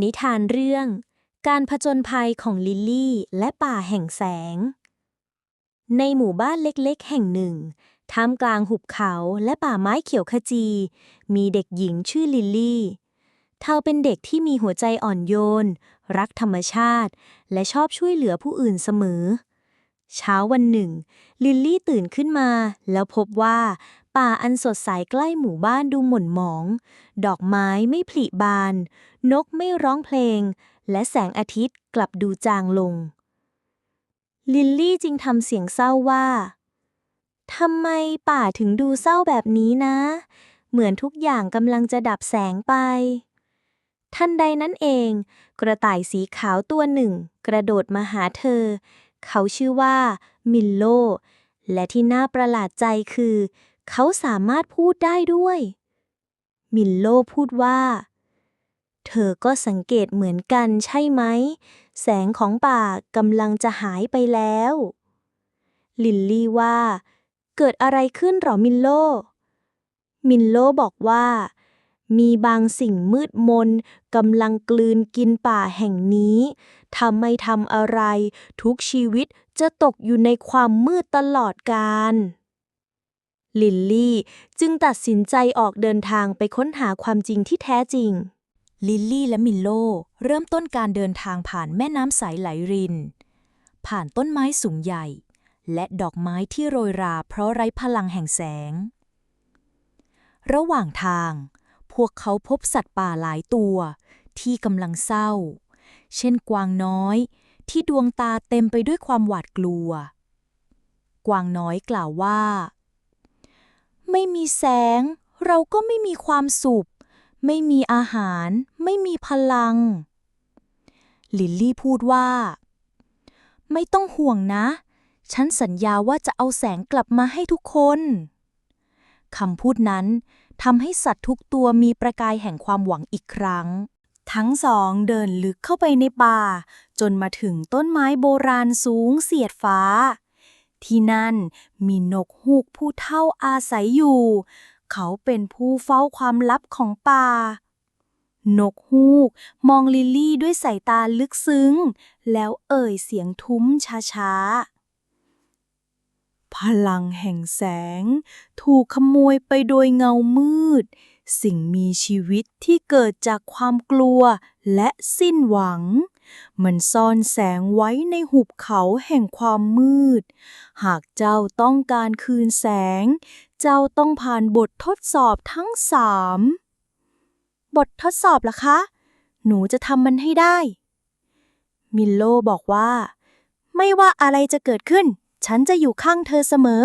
นิทานเรื่อง การผจญภัยของลิลลี่และป่าแห่งแสง ในหมู่บ้านเล็กๆ แห่งหนึ่ง ท่ามกลางหุบเขาและป่าไม้เขียวขจี มีเด็กหญิงชื่อลิลลี่ เธอเป็นเด็กที่มีหัวใจอ่อนโยน รักธรรมชาติ และชอบช่วยเหลือผู้อื่นเสมอ เช้าวันหนึ่ง ลิลลี่ตื่นขึ้นมา แล้วพบว่า ป่าอันสดใสใกล้หมู่บ้านดูหม่นหมอง ดอกไม้ไม่ผลิบาน นกไม่ร้องเพลง และแสงอาทิตย์กลับดูจางลง ลิลลี่จึงทำเสียงเศร้าว่าทำไมป่าถึงดูเศร้าแบบนี้นะ เหมือนทุกอย่างกำลังจะดับแสงไปทันใดนั้นเอง กระต่ายสีขาวตัวหนึ่ง กระโดดมาหาเธอ เขาชื่อว่ามิลโล และที่น่าประหลาดใจคือ เขาสามารถพูดได้ด้วย มิลโลพูดว่า เธอก็สังเกตเหมือนกันใช่ไหม แสงของป่ากำลังจะหายไปแล้ว ลิลลี่ว่า เกิดอะไรขึ้นหรอมิลโล มิลโลบอกว่า มีบางสิ่งมืดมนกำลังกลืนกินป่าแห่งนี้ถ้าไม่ทำอะไร ทุกชีวิตจะตกอยู่ในความมืดตลอดกาล ลิลลี่จึงตัดสินใจออกเดินทางไปค้นหาความจริงที่แท้จริง ลิลลี่และมิลโลเริ่มต้นการเดินทางผ่านแม่น้ำใสไหลริน ผ่านต้นไม้สูงใหญ่ และดอกไม้ที่โรยราเพราะไร้พลังแห่งแสง ระหว่างทาง พวกเขาพบสัตว์ป่าหลายตัว ที่กำลังเศร้า เช่นกวางน้อย ที่ดวงตาเต็มไปด้วยความหวาดกลัว กวางน้อยกล่าวว่า ไม่มีแสง เราก็ไม่มีความสุข ไม่มีอาหาร ไม่มีพลัง ลิลลี่พูดว่า ไม่ต้องห่วงนะ ฉันสัญญาว่าจะเอาแสงกลับมาให้ทุกคนคำพูดนั้นทำให้สัตว์ทุกตัวมีประกายแห่งความหวังอีกครั้ง ทั้งสองเดินลึกเข้าไปในป่า จนมาถึงต้นไม้โบราณสูงเสียดฟ้า ที่นั่นมีนกฮูกผู้เฒ่าอาศัยอยู่ เขาเป็นผู้เฝ้าความลับของป่า นกฮูกมองลิลลี่ด้วยสายตาลึกซึ้ง แล้วเอ่ยเสียงทุ้มช้าๆ พลังแห่งแสง ถูกขโมยไปโดยเงามืด สิ่งมีชีวิตที่เกิดจากความกลัวและสิ้นหวัง มันซ่อนแสงไว้ในหุบเขาแห่งความมืด หากเจ้าต้องการคืนแสง เจ้าต้องผ่านบททดสอบทั้งสาม บททดสอบล่ะคะ หนูจะทำมันให้ได้ มิลโลบอกว่า ไม่ว่าอะไรจะเกิดขึ้น ฉันจะอยู่ข้างเธอเสมอ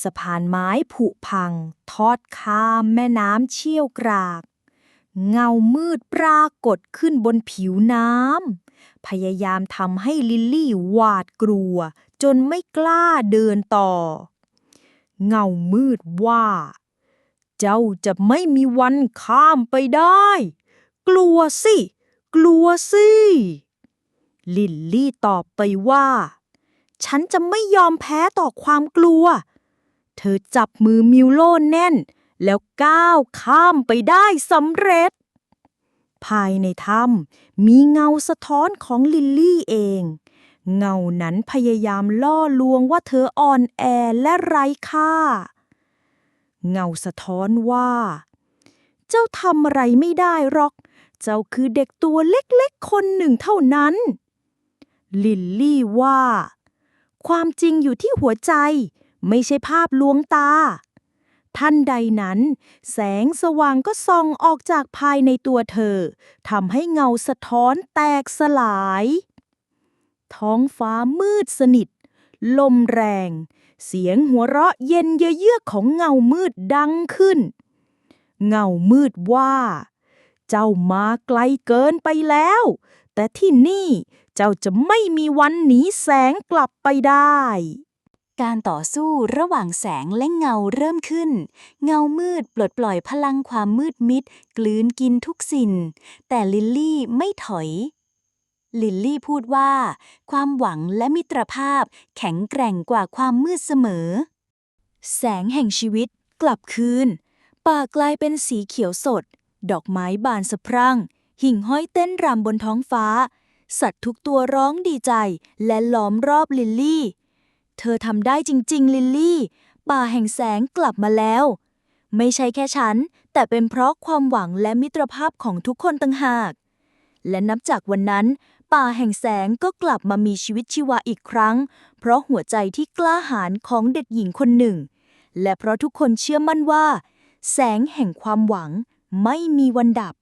สะพานไม้ผุพัง ทอดข้ามแม่น้ำเชี่ยวกราก เงามืดปรากฏขึ้นบนผิวน้ำพยายามทำให้ลิลลี่หวาดกลัว จนไม่กล้าเดินต่อ เงามืดว่า เจ้าจะไม่มีวันข้ามไปได้ กลัวสิ กลัวสิ ลิลลี่ตอบไปว่า ฉันจะไม่ยอมแพ้ต่อความกลัว เธอจับมือมิวโลแน่น แล้วก้าวข้ามไปได้สำเร็จ ภายในถ้ำมีเงาสะท้อนของลิลลี่เอง เงานั้นพยายามล่อลวงว่าเธออ่อนแอและไร้ค่า เงาสะท้อนว่า เจ้าทำอะไรไม่ได้หรอก เจ้าคือเด็กตัวเล็กๆคนหนึ่งเท่านั้น ลิลลี่ว่า ความจริงอยู่ที่หัวใจ ไม่ใช่ภาพลวงตา ท่านใดนั้น แสงสว่างก็ส่องออกจากภายในตัวเธอทำให้เงาสะท้อนแตกสลาย ท้องฟ้ามืดสนิท ลมแรง เสียงหัวเราะเย็นเยือกของเงามืดดังขึ้น เงามืดว่า เจ้ามาไกลเกินไปแล้ว แต่ที่นี่เจ้าจะไม่มีวันหนีแสงกลับไปได้ การต่อสู้ระหว่างแสงและเงาเริ่มขึ้น เงามืดปลดปล่อยพลังความมืดมิด กลืนกินทุกสิ่ง แต่ลิลลี่ไม่ถอย ลิลลี่พูดว่า ความหวังและมิตรภาพแข็งแกร่งกว่าความมืดเสมอ แสงแห่งชีวิตกลับคืน ป่ากลายเป็นสีเขียวสด ดอกไม้บานสะพรั่ง หิ่งห้อยเต้นรำบนท้องฟ้า สัตว์ทุกตัวร้องดีใจและล้อมรอบลิลลี่ เธอทำได้จริง ๆ ลิลลี่ ป่าแห่งแสงกลับมาแล้ว ไม่ใช่แค่ฉัน แต่เป็นเพราะความหวังและมิตรภาพของทุกคนต่างหาก และนับจากวันนั้น ป่าแห่งแสงก็กลับมามีชีวิตชีวาอีกครั้ง เพราะหัวใจที่กล้าหาญของเด็กหญิงคนหนึ่ง และเพราะทุกคนเชื่อมั่นว่า แสงแห่งความหวังไม่มีวันดับ